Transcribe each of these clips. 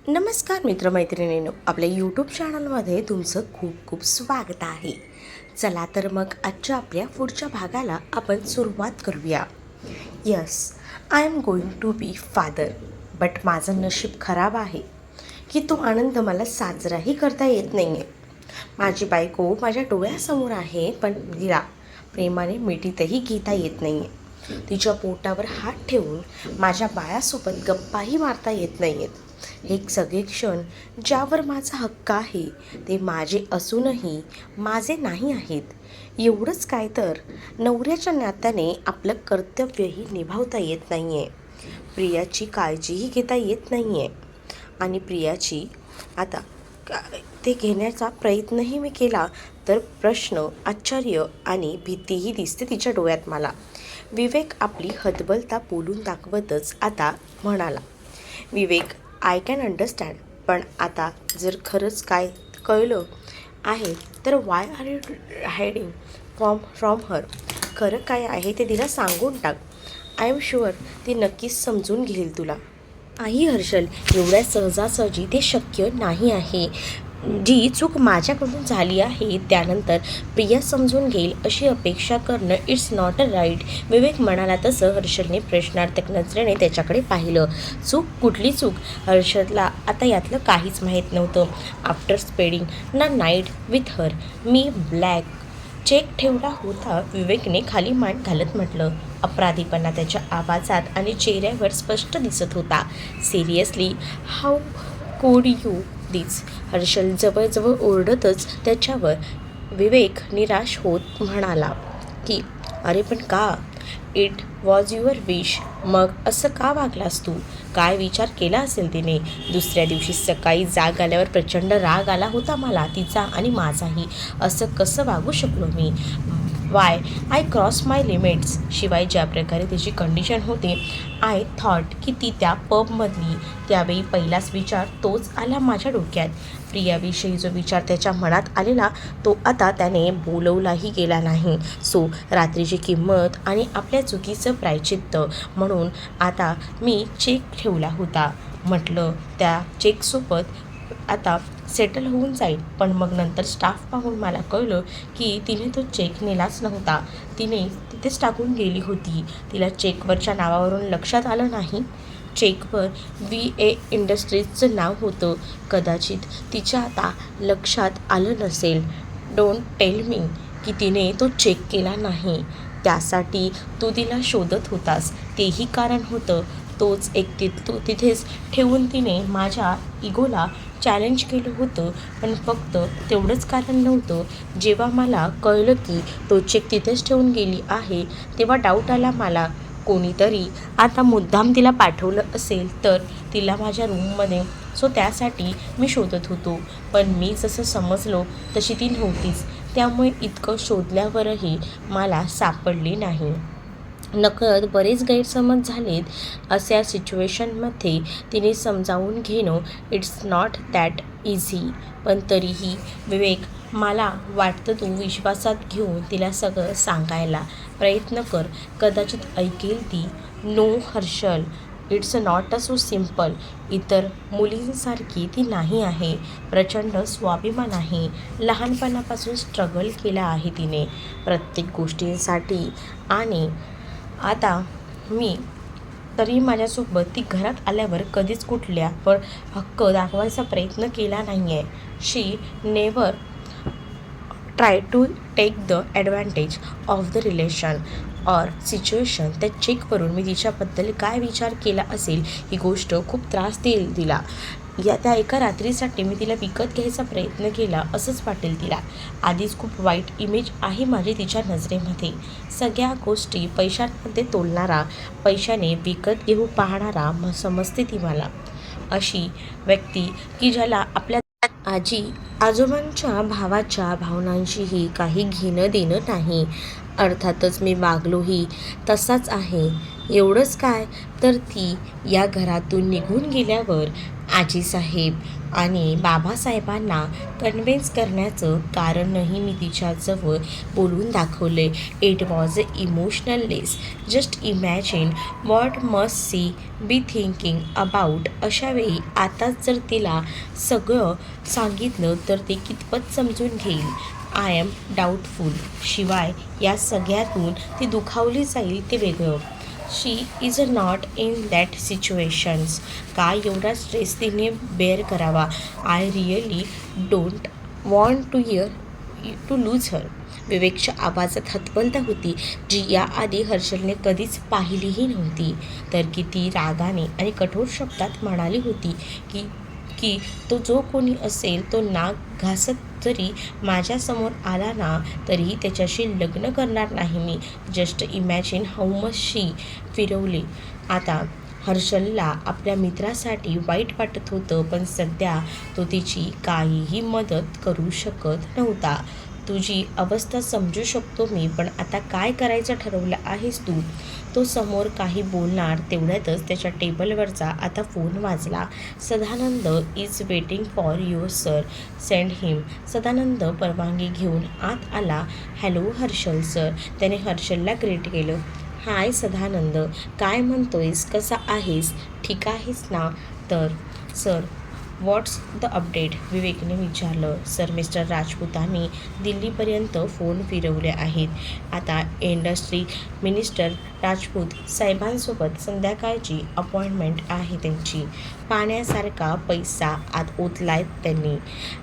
नमस्कार मित्रमैत्रिणींनो आपल्या यूट्यूब चॅनलमध्ये तुमचं खूप खूप स्वागत आहे. चला तर मग आजच्या आपल्या पुढच्या भागाला आपण सुरुवात करूया. Yes I am going to be father but माझं नशीब खराब आहे की तो आनंद मला साजराही करता येत नाही आहे माझी बायको माझ्या डोळ्यासमोर आहे पण तिला प्रेमाने मिठीतही घेता येत नाही आहे तिच्या पोटावर हात ठेवून माझ्या बाळासोबत गप्पाही मारता येत नाही आहेत हे सगळे क्षण ज्यावर माझा हक्क आहे ते माझे असूनही माझे नाही आहेत. एवढंच काय तर नवऱ्याच्या नात्याने आपलं कर्तव्यही निभावता येत नाही आहे प्रियाची काळजीही घेता येत नाही आहे आणि प्रियाची आता ते घेण्याचा प्रयत्नही मी केला तर प्रश्न आश्चर्य आणि भीतीही दिसते तिच्या डोळ्यात मला. विवेक आपली हतबलता बोलून दाखवतच आता म्हणाला विवेक आय कॅन अंडरस्टँड पण आता जर खरंच काय कळलं आहे तर why are you hiding from from her खरं काय आहे ते तिला सांगून टाक. आय एम शुअर ती नक्कीच समजून घेईल तुला. आई हर्षल एवढ्या सहजासहजी ते शक्य नाही आहे. जी चूक माझ्याकडून झाली आहे त्यानंतर प्रिया समजून घेईल अशी अपेक्षा करणं it's not a right Vivek म्हणाला तसं हर्षलने प्रश्नार्थक नजरेने त्याच्याकडे पाहिलं. चूक कुठली चूक? हर्षदला आता यातलं काहीच माहीत नव्हतं. After spending a night with her me blank cheque ठेवला होता. विवेकने खाली मान घालत म्हटलं. अपराधीपणा त्याच्या आवाजात आणि चेहऱ्यावर स्पष्ट दिसत होता. सिरियसली हाऊ कोड यू अगदीच. हर्षल जवळजवळ ओरडतच त्याच्यावर विवेक निराश होत म्हणाला की अरे पण का? इट वॉज युअर विश मग असं का वागलास तू? काय विचार केला असेल तिने? दुसऱ्या दिवशी सकाळी जाग आल्यावर प्रचंड राग आला होता मला तिचा आणि माझाही. असं कसं वागू शकलो मी? Why I cross my limits शिवाय ज्या प्रकारे त्याची कंडिशन होते आय थॉट की ती त्या पबमधली त्यावेळी पहिलाच विचार तोच आला माझ्या डोक्यात. प्रियाविषयी जो विचार त्याच्या मनात आलेला तो आता त्याने बोलवलाही गेला नाही. सो रात्रीची किंमत आणि आपल्या चुकीचं प्रायचित्त म्हणून आता मी चेक ठेवला होता. म्हटलं त्या चेकसोबत आता सेटल होऊन जाईल. पण मग नंतर स्टाफ पाहून मला कळलं की तिने तो चेक नेलाच नव्हता. तिने तिथेच टाकून गेली होती. तिला चेकवरच्या नावावरून लक्षात आलं नाही. चेकवर व्ही ए इंडस्ट्रीजचं नाव होतं. कदाचित तिच्या आता लक्षात आलं नसेल. डोंट टेल मी की तिने तो चेक केला नाही. त्यासाठी तू तिला शोधत होतास तेही कारण होतं तोच एक ति तो तिथेच ठेवून तिने माझ्या इगोला चॅलेंज केलं होतं पण फक्त तेवढंच कारण नव्हतं. जेव्हा मला कळलं की तो चेक तिथेच ठेवून गेली आहे तेव्हा डाऊट आला मला. कोणीतरी आता मुद्दाम तिला पाठवलं असेल तर तिला माझ्या रूममध्ये सो त्यासाठी मी शोधत होतो. पण मी जसं समजलो तशी ती नव्हतीच. त्यामुळे इतकं शोधल्यावरही मला सापडली नाही. नकळत बरेच गैरसमज झालेत अशा सिच्युएशनमध्ये तिने समजावून घेणं इट्स नॉट दॅट इझी. पण तरीही विवेक मला वाटतं तू विश्वासात घेऊन तिला सगळं सांगायला प्रयत्न कर. कदाचित ऐकेल ती no Harshal it's not a so simple इतर मुलींसारखी ती नाही आहे. प्रचंड स्वाभिमान आहे. लहानपणापासून स्ट्रगल केला आहे तिने प्रत्येक गोष्टींसाठी आणि आता मी तरी माझ्यासोबत ती घरात आल्यावर कधीच कुठल्या पण हक्क दाखवायचा प्रयत्न केला नाही आहे she never try to take the advantage of the relation or situation त्या चेकवरून मी तिच्याबद्दल काय विचार केला असेल ही गोष्ट खूप त्रास देईल तिला या त्या एका रात्रीसाठी मी तिला विकत घ्यायचा प्रयत्न केला असंच वाटेल तिला. आधीच खूप वाईट इमेज आहे माझी तिच्या नजरेमध्ये. सगळ्या गोष्टी पैशांमध्ये तोलणारा पैशाने विकत घेऊ पाहणारा म समजते ती मला. अशी व्यक्ती की ज्याला आपल्या आजी आजोबांच्या भावाच्या भावनांशीही काही घेणं देणं नाही. अर्थातच मी वागलोही तसाच आहे. एवढंच काय? तर ती या घरातून निघून गेल्यावर आजीसाहेब आणि बाबासाहेबांना कन्व्हिन्स करण्याचं कारणही मी तिच्याजवळ बोलून दाखवले it was a emotional less just imagine what must she be thinking about अशावेळी आताच जर तिला सगळं सांगितलं तर ते कितपत समजून घेईल? आय एम डाऊटफुल शिवाय या सगळ्यातून ती दुखावली जाईल ते वेगळं. She is a not in that situations काय एवढा स्ट्रेस तिने बेअर करावा? I really don't want to ear to lose her विवेकच्या आवाजात हतबलता होती. जी याआधी हर्षलने कधीच पाहिलीही नव्हती. तर किती रागाने आणि कठोर शब्दात म्हणाली होती की की तो जो कोणी असेल तो नाक घासत जरी माझ्यासमोर आला ना तरीही त्याच्याशी लग्न करणार नाही मी. Just imagine how much she फिरवली. आता हर्षलला आपल्या मित्रासाठी वाईट वाटत होतं पण सध्या तो तिची काहीही मदत करू शकत नव्हता. तुझी अवस्था समजू शकतो मी पण आता काय करायचं ठरवलं आहेस तू? तो समोर काही बोलणार तेवढ्यातच त्याच्या टेबलवरचा आता फोन वाजला. Sadanand is waiting for your sir send him Sadanand परवानगी घेऊन आत आला. हॅलो हर्षल सर त्याने हर्षलला ग्रेट केलं. हाय सदानंद. काय म्हणतोयस? कसा आहेस? ठीक आहेस ना? तर सर व्हॉट्स द अपडेट विवेकने विचारलं. सर मिस्टर राजपूतांनी दिल्लीपर्यंत फोन फिरवले आहेत. आता इंडस्ट्री मिनिस्टर राजपूत साहेबांसोबत संध्याकाळची अपॉइंटमेंट आहे त्यांची. पाण्यासारखा पैसा आत ओतलाय त्यांनी.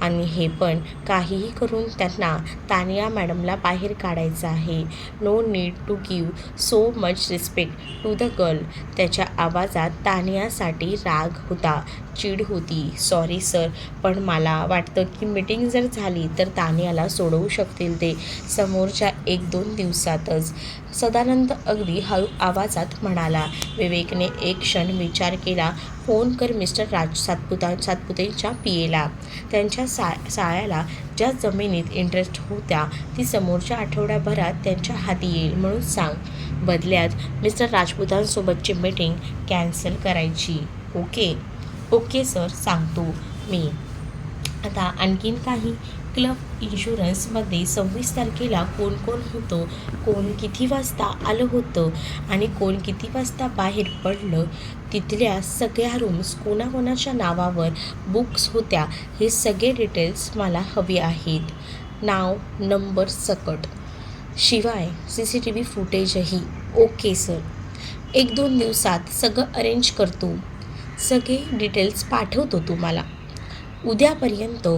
आणि हे पण काहीही करून त्यांना तानिया मॅडमला बाहेर काढायचं आहे. No need to give so much respect to the girl त्याच्या आवाजात तानियासाठी राग होता. चीड होती. सॉरी सर पण मला वाटतं की मीटिंग जर झाली तर तानियाला सोडवू शकतील ते. समोरच्या एक दोन दिवसातच. सदानंद अगदी हळू आवाजात म्हणाला विवेकने एक क्षण विचार केला. फोन कर मिस्टर राज सातपुता सातपुतेच्या एला त्यांच्या सा साळ्याला ज्या जमिनीत इंटरेस्ट होत्या ती समोरच्या आठवड्याभरात त्यांच्या हाती येईल म्हणून सांग. बदल्यात मिस्टर राजपुतांसोबतची मीटिंग कॅन्सल करायची. ओके? ओके सर सांगतो मी. आता आणखीन काही क्लब इन्शुरन्समध्ये सव्वीस तारखेला कोण कोण होतं कोण किती वाजता आलं होतं आणि कोण किती वाजता बाहेर पडलं तिथल्या सगळ्या रूम्स कोणाकोणाच्या नावावर बुक्स होत्या हे सगळे डिटेल्स मला हवे आहेत. नाव नंबर सकट. शिवाय सी सी टी व्ही फुटेजही ओके सर एक दोन दिवसात सगळं अरेंज करतो. सगळे डिटेल्स पाठवतो तुम्हाला. उद्यापर्यंत.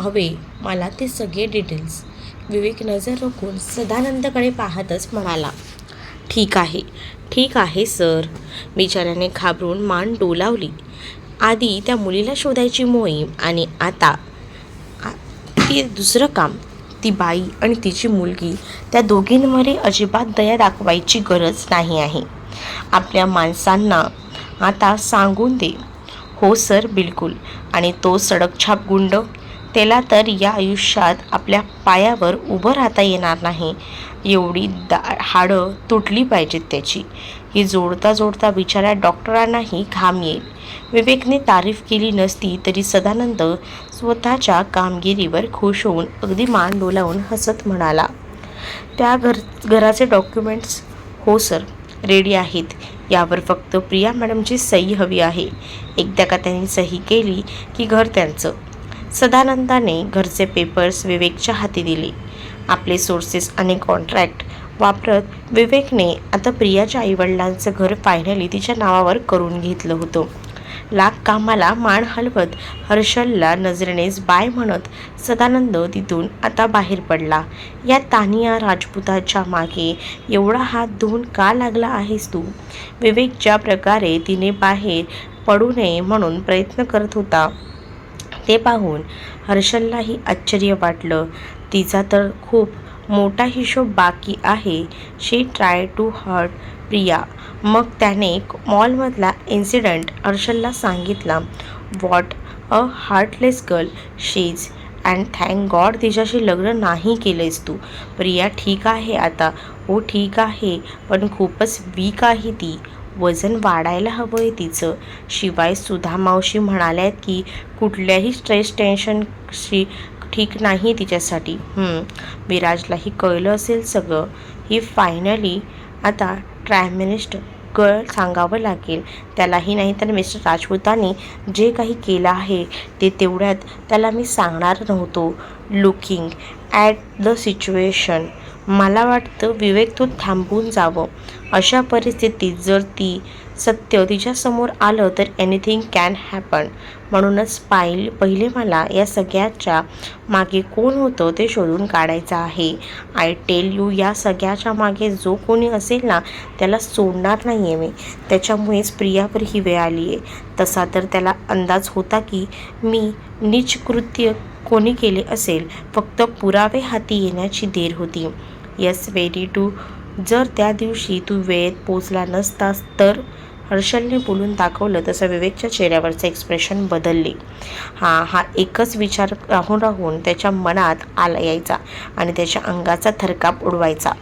हवे मला ते सगळे डिटेल्स विवेक नजर रोखून सदानंदकडे पाहतच म्हणाला ठीक आहे ठीक आहे सर बिचाऱ्याने घाबरून मान डोलावली. आधी त्या मुलीला शोधायची मोहीम आणि आता ती दुसरं काम. ती बाई आणि तिची मुलगी त्या दोघींमध्ये अजिबात दया दाखवायची गरज नाही आहे. आपल्या माणसांना आता सांगून दे. हो सर बिलकुल. आणि तो सडकछाप गुंड त्याला तर या आयुष्यात आपल्या पायावर उभं राहता येणार नाही. एवढी दा हाडं तुटली पाहिजेत त्याची. ही जोडता जोडता बिचाऱ्या डॉक्टरांनाही घाम येईल. विवेकने तारीफ केली नसती तरी सदानंद स्वतःच्या कामगिरीवर खुश होऊन अगदी मान डोलावून हसत म्हणाला त्या घर घराचे डॉक्युमेंट्स? हो सर. रेडी आहेत. यावर फक्त प्रिया मॅडमची सही हवी आहे. एकदा का त्यांनी सही केली की घर त्यांचं. सदानंदाने घरचे पेपर्स विवेकच्या हाती दिले. आपले सोर्सेस आणि कॉन्ट्रॅक्ट वापरत विवेकने आता प्रियाच्या आईवडिलांचं घर फायनली तिच्या नावावर करून घेतलं होतं. लाख कामाला मान हलवत हर्षलला नजरेनेच बाय म्हणत सदानंद तिथून आता बाहेर पडला. या तानिया राजपुताच्या मागे एवढा हात धुवून का लागला आहेस तू? विवेक ज्या प्रकारे तिने बाहेर पडू नये म्हणून प्रयत्न करत होता. ते पाहून हर्षललाही आश्चर्य वाटलं. तिचा तर खूप मोठा हिशोब बाकी आहे. She try to hurt Priya. मग त्याने मॉलमधला इन्सिडंट अर्शलला सांगितला. What a heartless girl she's and thank god तिच्याशी लग्न नाही केलेस तू. प्रिया ठीक आहे आता. हो ठीक आहे. पण खूपच वीक आहे ती. वजन वाढायला हवं आहे तिचं. शिवाय सुधा मावशी म्हणाल्यात की कुठल्याही स्ट्रेस टेन्शनशी ठीक नाही तिच्यासाठी. विराजलाही कळलं असेल सगळं. ही फायनली आता ट्रायमिनिस्ट गळ सांगावं लागेल. त्यालाही नाही तर मिस्टर राजपूतांनी जे काही केलं आहे ते तेवढ्यात त्याला मी सांगणार नव्हतो. लुकिंग ॲट द सिच्युएशन मला वाटतं विवेक तू थांबून जावं. अशा परिस्थितीत जर ती सत्य तिच्यासमोर आलं तर एनिथिंग कॅन हॅपन म्हणूनच पाहिल पहिले मला या सगळ्याच्या मागे कोण होतं ते शोधून काढायचं आहे. आय टेल यू या सगळ्याच्या मागे जो कोणी असेल ना त्याला सोडणार नाही आहे मी. त्याच्यामुळेच प्रियावर ही वेळ आली आहे. तसा तर त्याला अंदाज होता की मी नीच कृत्य कोणी केले असेल फक्त पुरावे हाती येण्याची देर होती. येस व्हेरी टू जर त्या दिवशी तू वेळेत पोचला नसतास तर हर्षलने बोलून दाखवलं तसं विवेकच्या चेहऱ्यावरचं एक्सप्रेशन बदलले. हा हा एकच विचार राहून राहून त्याच्या मनात आला यायचा आणि त्याच्या अंगाचा थरकाप उडवायचा.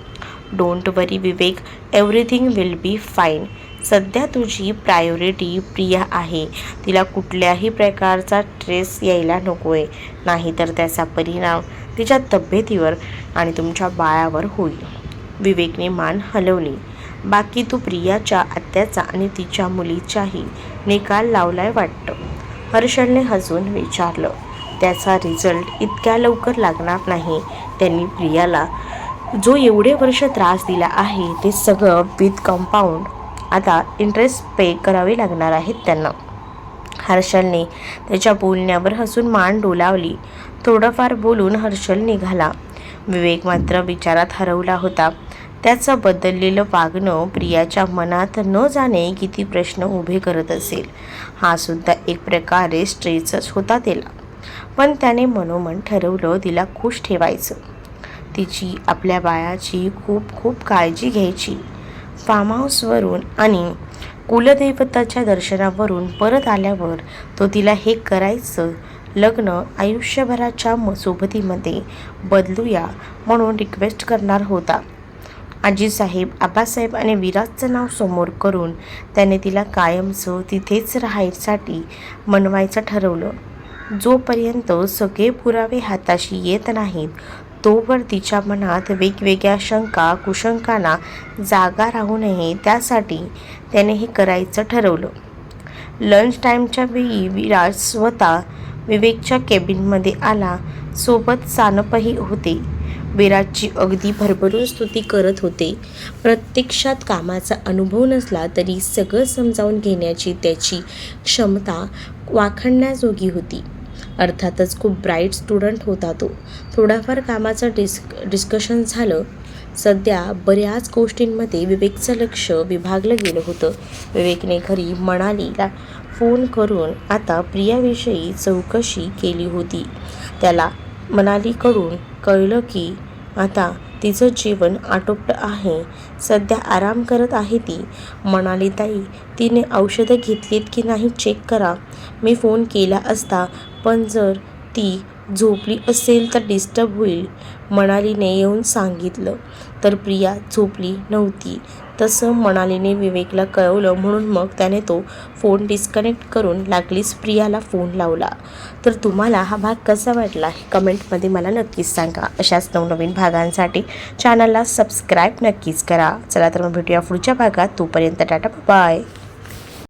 Don't worry Vivek. Everything will be fine सध्या तुझी प्रायोरिटी प्रिया आहे. तिला कुठल्याही प्रकारचा स्ट्रेस यायला नको आहे नाहीतर त्याचा परिणाम तिच्या तब्येतीवर आणि तुमच्या बाळावर होईल. विवेकने मान हलवली. बाकी तू प्रियाच्या आत्याचा आणि तिच्या मुलीचाही निकाल लावलाय वाटतं. हर्षलने हसून विचारलं. त्याचा रिझल्ट इतक्या लवकर लागणार नाही. त्यांनी प्रियाला जो एवढे वर्ष त्रास दिला आहे ते सगळं विथ कंपाऊंड आता इंटरेस्ट पे करावे लागणार आहेत त्यांना. हर्षलने त्याच्या बोलण्यावर हसून मान डोलावली. थोडंफार बोलून हर्षल निघाला. विवेक मात्र विचारात हरवला होता. त्याचं बदललेलं वागणं प्रियाच्या मनात न जाणे किती प्रश्न उभे करत असेल. हा सुद्धा एक प्रकारे स्ट्रेसच होता तिला पण त्याने मनोमन ठरवलं तिला खुश ठेवायचं. तिची आपल्या बाळाची खूप खूप काळजी घ्यायची. फार्म हाऊसवरून आणि कुलदैवताच्या दर्शनावरून परत आल्यावर तो तिला हे करायचं लग्न आयुष्यभराच्या म सोबतीमध्ये बदलूया म्हणून रिक्वेस्ट करणार होता. आजीसाहेब आबासाहेब आणि विराजचं नाव समोर करून त्याने तिला कायमचं तिथेच राहायसाठी मनवायचं ठरवलं. जोपर्यंत सगळे पुरावे हाताशी येत नाहीत तोवर तिच्या मनात वेगवेगळ्या शंका कुशंकांना जागा राहू नये त्यासाठी त्याने हे करायचं ठरवलं. लंच टाईमच्या वेळी विराज स्वतः विवेकच्या केबिनमध्ये आला. सोबत सानपही होते. विराजची अगदी भरभरून स्तुती करत होते. प्रत्यक्षात कामाचा अनुभव नसला तरी सगळं समजावून घेण्याची त्याची क्षमता वाखणण्याजोगी होती. अर्थातच खूप ब्राईट स्टुडंट होता तो. थोडाफार कामाचं डिस्क डिस्कशन झालं सध्या बऱ्याच गोष्टींमध्ये विवेकचं लक्ष विभागलं गेलं होतं. विवेकने घरी मणालीला फोन करून आता प्रियाविषयी चौकशी केली होती. त्याला मनालीकडून कळलं की आता तिचं जीवन आटोपलं आहे. सध्या आराम करत आहे ती. म्हणाली ताई तिने औषधं घेतलीत की नाही चेक करा. मी फोन केला असता पण जर ती झोपली असेल तर डिस्टर्ब होईल मणालीने येऊन सांगितलं. तर प्रिया झोपली नव्हती. तसं मणालीने विवेकला कळवलं म्हणून मग त्याने तो फोन डिस्कनेक्ट करून लागलीच प्रियाला फोन लावला. तर तुम्हाला हा भाग कसा वाटला हे कमेंटमध्ये मला नक्कीच सांगा. अशाच नवनवीन भागांसाठी चॅनलला सबस्क्राईब नक्कीच करा. चला तर मग भेटूया पुढच्या भागात. तोपर्यंत टाटा बाय